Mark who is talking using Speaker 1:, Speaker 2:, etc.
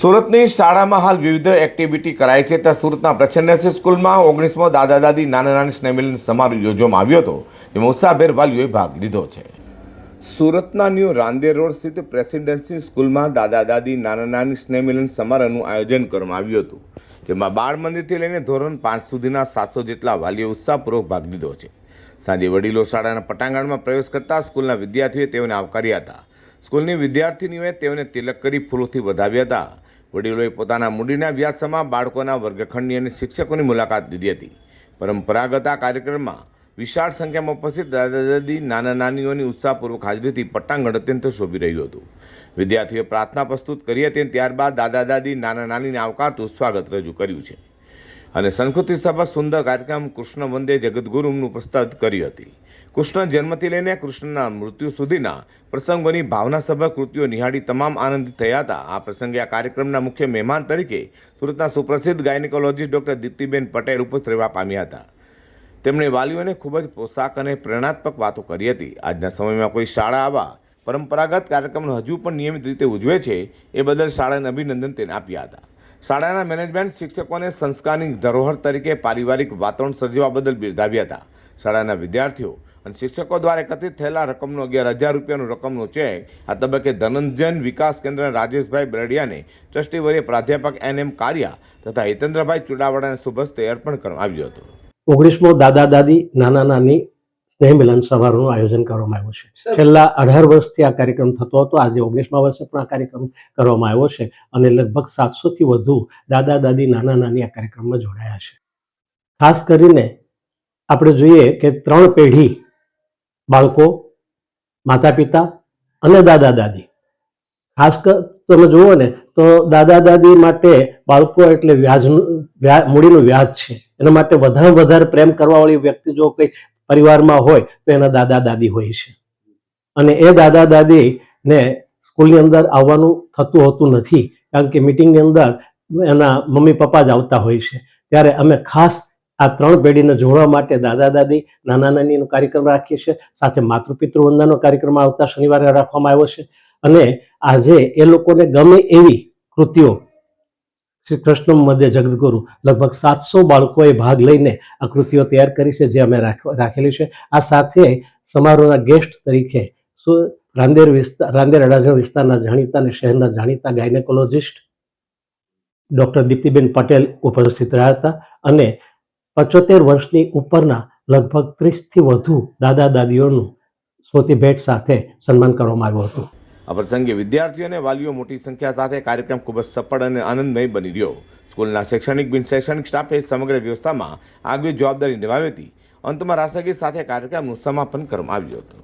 Speaker 1: સુરતની શાળામાં હાલ વિવિધ એક્ટિવિટી કરાય છે. ત્યાં સુરતના પ્રસન્નસી સ્કૂલમાં ઓગણીસમો દાદા દાદી, નાના નાની સ્નેહમિલન સમારોહ યોજવામાં આવ્યો હતો, જેમાં ઉત્સાહભેર વાલીઓએ ભાગ લીધો છે. સુરતના ન્યૂ રાંદેર રોડ સ્થિત પ્રેસિડેન્સી સ્કૂલમાં દાદા દાદી, નાના નાની સ્નેહમિલન સમારોહનું આયોજન કરવામાં આવ્યું હતું, જેમાં બાળ મંદિરથી લઈને ધોરણ પાંચ સુધીના સાતસો જેટલા વાલીઓ ઉત્સાહપૂર્વક ભાગ લીધો છે. સાંજે વડીલો શાળાના પટાંગણમાં પ્રવેશ કરતા સ્કૂલના વિદ્યાર્થીઓએ તેઓને આવકાર્યા હતા. સ્કૂલની વિદ્યાર્થીનીઓએ તેઓને તિલક કરી ફૂલોથી વધાવ્યા હતા. વડીલોએ પોતાના મૂડીના વ્યાસમાં બાળકોના વર્ગખંડની અને શિક્ષકોની મુલાકાત લીધી હતી. પરંપરાગત આ કાર્યક્રમમાં વિશાળ સંખ્યામાં ઉપસ્થિત દાદા દાદી નાના નાનીઓની ઉત્સાહપૂર્વક હાજરીથી પટ્ટાંગણ અત્યંત શોભી રહ્યું હતું. વિદ્યાર્થીઓએ પ્રાર્થના પ્રસ્તુત કરી હતી અને ત્યારબાદ દાદા દાદી નાના નાનીને આવકારતું સ્વાગત રજૂ કર્યું છે. અને સંસ્કૃતિ સભા સુંદર કાર્યક્રમ કૃષ્ણ વંદે જગદગુરુનું પ્રસ્તાવિત કરી હતી. કૃષ્ણ જન્મથી લઈને કૃષ્ણના મૃત્યુ સુધીના પ્રસંગોની ભાવનાસભર કૃતિઓ નિહાળી તમામ આનંદિત થયા હતા. આ પ્રસંગે આ કાર્યક્રમના મુખ્ય મહેમાન તરીકે સુરતના સુપ્રસિદ્ધ ગાયનિકોલોજીસ્ટ ડૉક્ટર દીપ્તિબેન પટેલ ઉપસ્થિત રહેવા પામ્યા હતા. તેમણે વાલીઓને ખૂબ જ પોશાક અને પ્રેરણાત્મક વાતો કરી હતી. આજના સમયમાં કોઈ શાળા આવા પરંપરાગત કાર્યક્રમનો હજુ પણ નિયમિત રીતે ઉજવે છે, એ બદલ શાળાને અભિનંદન તેને આપ્યા હતા. શાળાના મેનેજમેન્ટ શિક્ષકોને સંસ્કારની ધરોહર તરીકે પારિવારિક વાતાવરણ સર્જવા બદલ બિરદાવ્યા હતા. શાળાના વિદ્યાર્થીઓ અને શિક્ષકો દ્વારા એકત્રિત થયેલા રકમનો અગિયાર હજાર રૂપિયાનો રકમનો ચેક, આ તબક્કે ધનંજન વિકાસ કેન્દ્રના રાજેશભાઈ બરડિયાને ટ્રસ્ટી વર્ય પ્રાધ્યાપક એન એમ કારિયા તથા હિતેન્દ્રભાઈ ચુડાવાડાને શુભસ્તે અર્પણ કરવામાં આવ્યો હતો.
Speaker 2: ઓગણીસમો દાદા દાદી નાના નાની સ્નેહ મિલન સમારોહનું આયોજન કરવામાં આવ્યું છે. છેલ્લા અઢાર વર્ષથી આ કાર્યક્રમ થતો હતો. આજે ઓગણીસમા વર્ષે પણ આ કાર્યક્રમ કરવામાં આવ્યો છે અને લગભગ સાતસોથી વધુ દાદા દાદી નાના નાની આ કાર્યક્રમમાં જોડાયા છે. ખાસ કરીને આપણે જોઈએ કે ત્રણ પેઢી બાળકો માતા પિતા અને દાદા દાદી. ખાસ કર તમે જુઓ ને તો દાદા દાદી માટે બાળકો એટલે વ્યાજનું વ્યા મૂડીનું વ્યાજ છે. એના માટે વધારે વધારે પ્રેમ કરવાવાળી વ્યક્તિ જો કોઈ પરિવારમાં હોય તો એના દાદા દાદી હોય છે. અને એ દાદા દાદીને સ્કૂલની અંદર આવવાનું થતું હોતું નથી, કારણ કે મિટિંગની અંદર એના મમ્મી પપ્પા જ આવતા હોય છે. ત્યારે અમે ખાસ આ ત્રણ પેઢીને જોડવા માટે દાદા દાદી, નાના નાનીનો કાર્યક્રમ રાખીએ છીએ, સાથે માતૃપિતૃ વંદનનો કાર્યક્રમ આવતા શનિવારે રાખવામાં આવ્યો છે. અને આજે એ લોકોને ગમે એવી કૃતિઓ શ્રી કૃષ્ણ મધ્ય જગદગુરુ લગભગ સાતસો બાળકોએ ભાગ લઈને આ કૃતિઓ તૈયાર કરી છે, જે અમે રાખ- રાખેલી છે. આ સાથે સમારોહના ગેસ્ટ તરીકે સુ- રાંદેર વિસ્તાર રાંદેર અડાજણ વિસ્તારના જાણીતા અને શહેરના જાણીતા ગાયનેકોલોજીસ્ટ ડૉક્ટર દીપ્તિબેન પટેલ ઉપસ્થિત રહ્યા હતા અને પચોતેર વર્ષની ઉપરના લગભગ ત્રીસથી વધુ દાદા દાદીઓનું સ્મૃતિ ભેટ સાથે સન્માન કરવામાં આવ્યું હતું.
Speaker 1: આ પ્રસંગે વિદ્યાર્થીઓ અને વાલીઓ મોટી સંખ્યા સાથે કાર્યક્રમ ખૂબ જ સફળ અને આનંદમય બની રહ્યો. સ્કૂલના શૈક્ષણિક બિન શૈક્ષણિક સ્ટાફે સમગ્ર વ્યવસ્થામાં આગવી જવાબદારી નિભાવી હતી. અંતમાં રાષ્ટ્રગીત સાથે કાર્યક્રમનું સમાપન કરવામાં આવ્યું હતું.